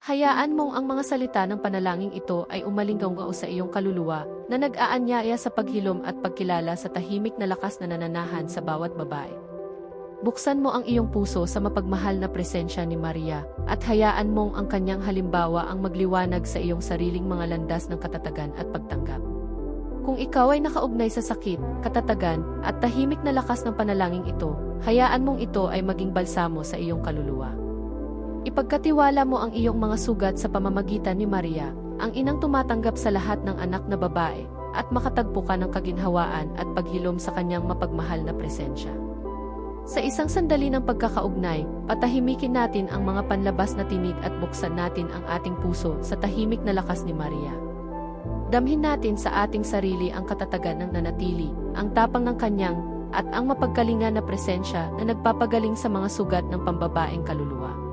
Hayaan mong ang mga salita ng panalangin ito ay umalinggaw sa iyong kaluluwa na nag-aanyaya sa paghilom at pagkilala sa tahimik na lakas na nananahan sa bawat babae. Buksan mo ang iyong puso sa mapagmahal na presensya ni Maria at hayaan mong ang kanyang halimbawa ang magliwanag sa iyong sariling mga landas ng katatagan at pagtanggap. Kung ikaw ay nakaugnay sa sakit, katatagan, at tahimik na lakas ng panalangin ito, hayaan mong ito ay maging balsamo sa iyong kaluluwa. Ipagkatiwala mo ang iyong mga sugat sa pamamagitan ni Maria, ang inang tumatanggap sa lahat ng anak na babae, at makatagpo ka ng kaginhawaan at paghilom sa kanyang mapagmahal na presensya. Sa isang sandali ng pagkakaugnay, patahimikin natin ang mga panlabas na tinig at buksan natin ang ating puso sa tahimik na lakas ni Maria. Damhin natin sa ating sarili ang katatagan ng nanatili, ang tapang ng kanyang, at ang mapagkalinga na presensya na nagpapagaling sa mga sugat ng pambabaeng kaluluwa.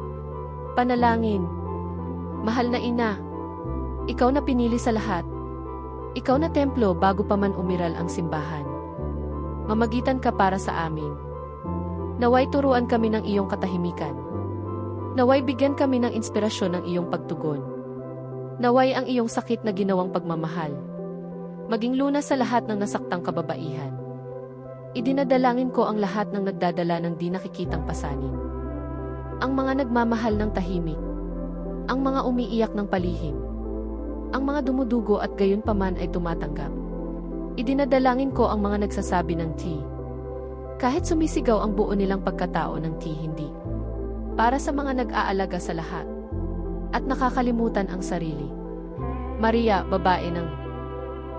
Panalangin. Mahal na ina. Ikaw na pinili sa lahat. Ikaw na templo bago pa man umiral ang simbahan. Mamagitan ka para sa amin. Naway turuan kami ng iyong katahimikan. Naway bigyan kami ng inspirasyon ng iyong pagtugon. Naway ang iyong sakit na ginawang pagmamahal. Maging lunas sa lahat ng nasaktang kababaihan. Idinadalangin ko ang lahat ng nagdadala ng di nakikitang pasanin. Ang mga nagmamahal ng tahimik. Ang mga umiiyak ng palihim. Ang mga dumudugo at gayon paman ay tumatanggap. Idinadalangin ko ang mga nagsasabi ng ti. Kahit sumisigaw ang buo nilang pagkatao ng ti hindi. Para sa mga nag-aalaga sa lahat. At nakakalimutan ang sarili. Maria, babae ng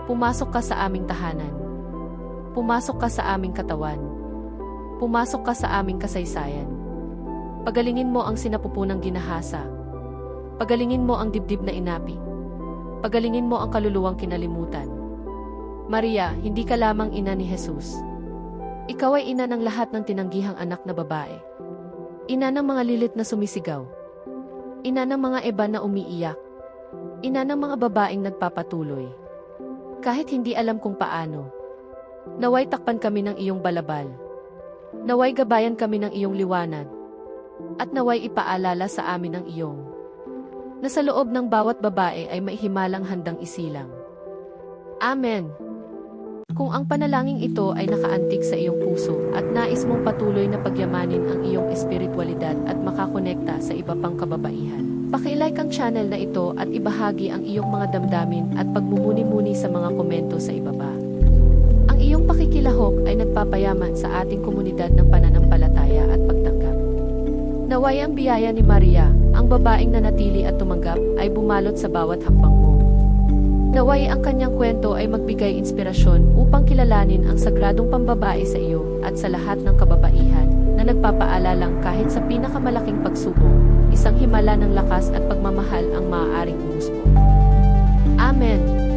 Pumasok ka sa aming tahanan. Pumasok ka sa aming katawan. Pumasok ka sa aming kasaysayan. Pagalingin mo ang sinapupunang ginahasa. Pagalingin mo ang dibdib na inapi. Pagalingin mo ang kaluluwang kinalimutan. Maria, hindi ka lamang ina ni Jesus. Ikaw ay ina ng lahat ng tinanggihang anak na babae. Ina ng mga lilit na sumisigaw. Ina ng mga eba na umiiyak. Ina ng mga babaeng nagpapatuloy. Kahit hindi alam kung paano. Naway takpan kami ng iyong balabal. Naway gabayan kami ng iyong liwanag. At naway ipaalala sa amin ang iyong. Na sa loob ng bawat babae ay may himalang handang isilang. Amen. Kung ang panalangin ito ay nakaantig sa iyong puso at nais mong patuloy na pagyamanin ang iyong espiritualidad at makakonekta sa iba pang kababaihan, pakilike ang channel na ito at ibahagi ang iyong mga damdamin at pagmumuni-muni sa mga komento sa ibaba. Ang iyong pakikilahok ay nagpapayaman sa ating komunidad ng pananampalataya at. Naway ang biyaya ni Maria, ang babaeng nanatili at tumanggap, ay bumalot sa bawat hakbang mo. Naway ang kanyang kwento ay magbigay inspirasyon upang kilalanin ang sagradong pambabae sa iyo at sa lahat ng kababaihan na nagpapaalalang kahit sa pinakamalaking pagsubok, isang himala ng lakas at pagmamahal ang maaaring umusbong. Amen.